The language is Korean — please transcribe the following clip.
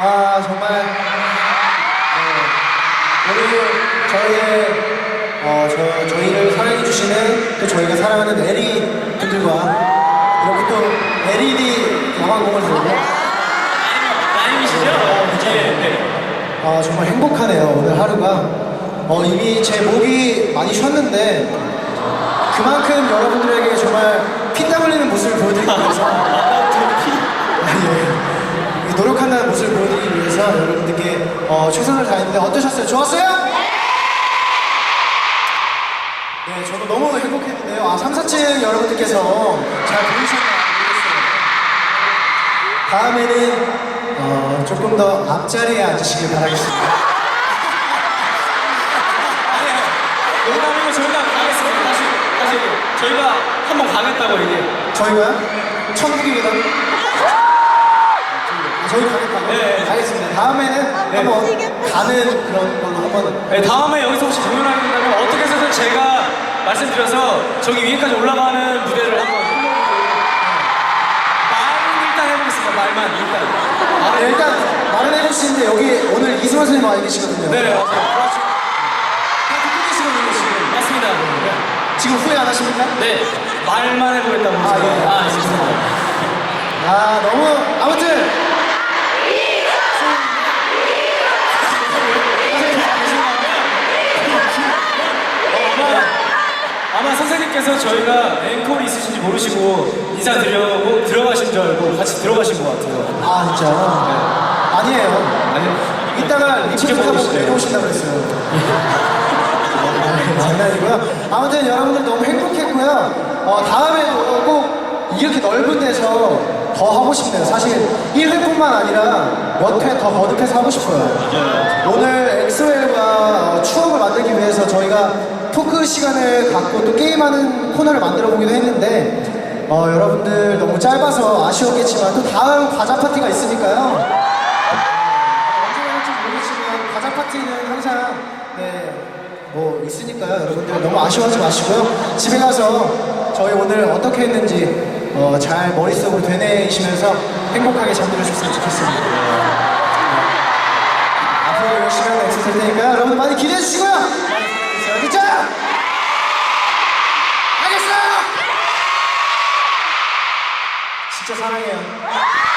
아 정말. 네, 오늘 저희의 어, 저, 저희를 사랑해 주시는 또 저희가 사랑하는 에리 분들과 이렇게 또 LED 영화공을 들고. 라임이시죠? 예, 네. 아 정말 행복하네요 오늘 하루가. 어, 이미 제 목이 많이 쉬었는데 그만큼 여러분들에게 정말 피땀 흘리는 모습을 보여드리기 위해서 예, 노력한다는 모습을 보여드리기 위해서 여러분들께 어, 최선을 다했는데 어떠셨어요? 좋았어요? 네, 저도 너무 행복했는데요. 아, 3, 4층 여러분들께서 잘 보이셨나요? 모르겠어요. 다음에는 어, 조금 더 앞자리에 앉으시길 바라겠습니다. 농담이고 저희가 가겠습니다. 다시, 다시. 저희가 한번 가겠다고 얘기해요. 저희가 천국의 계단 아, 저희 가겠다고? 네. 알겠습니다. 다음에는 한번 가는 그런 걸로 한번 네, 다음에 여기서 혹시 공연하게 된다면 어떻게 해서든 제가 말씀드려서 저기 위에까지 올라가는 무대를 한번 말은 일단 해보겠습니다. 말만 일단. 아, 일단 말은 해주시는데 여기 오늘 이승환 선생님 와 계시거든요. 네, 맞아요. 다 듣고 계시거든요, 지금. 맞습니다. 지금 후회 안 하십니까? 네, 말만 해보겠다고. 아. 예. 아, 알겠습니다. 아, 너무, 아무튼. 아마 선생님께서 저희가 앵콜이 있으신지 모르시고 인사드려고 들어가신 줄 알고 같이 들어가신 것 같아요. 아, 진짜. 아니에요. 아니요. 이따가 리프트 지켜보고 타고 계시대요. 내려오신다고 그랬어요. 아, 장난이고요. 아무튼 여러분들 너무 행복했고요. 어, 다음에도 꼭 이렇게 넓은 데서 더 하고 싶네요. 사실 1회뿐만 아니라 몇 회 더 거듭해서 하고 싶어요. 오늘 엑소엘과 토크 시간을 갖고 또 게임하는 코너를 만들어 보기도 했는데 어, 여러분들 너무 짧아서 아쉬웠겠지만 또 다음 과자 파티가 있으니까요. 언제 할지 모르겠지만 과자 파티는 항상 네, 뭐 있으니까요. 여러분들 너무 아쉬워하지 마시고요. 집에 가서 저희 오늘 어떻게 했는지 어, 잘 머릿속으로 되뇌이시면서 행복하게 잠들으셨으면 좋겠습니다. 네. 앞으로 열심히 엑소 될 테니까 여러분 많이 기대해 주시고요. 진짜 사랑해요.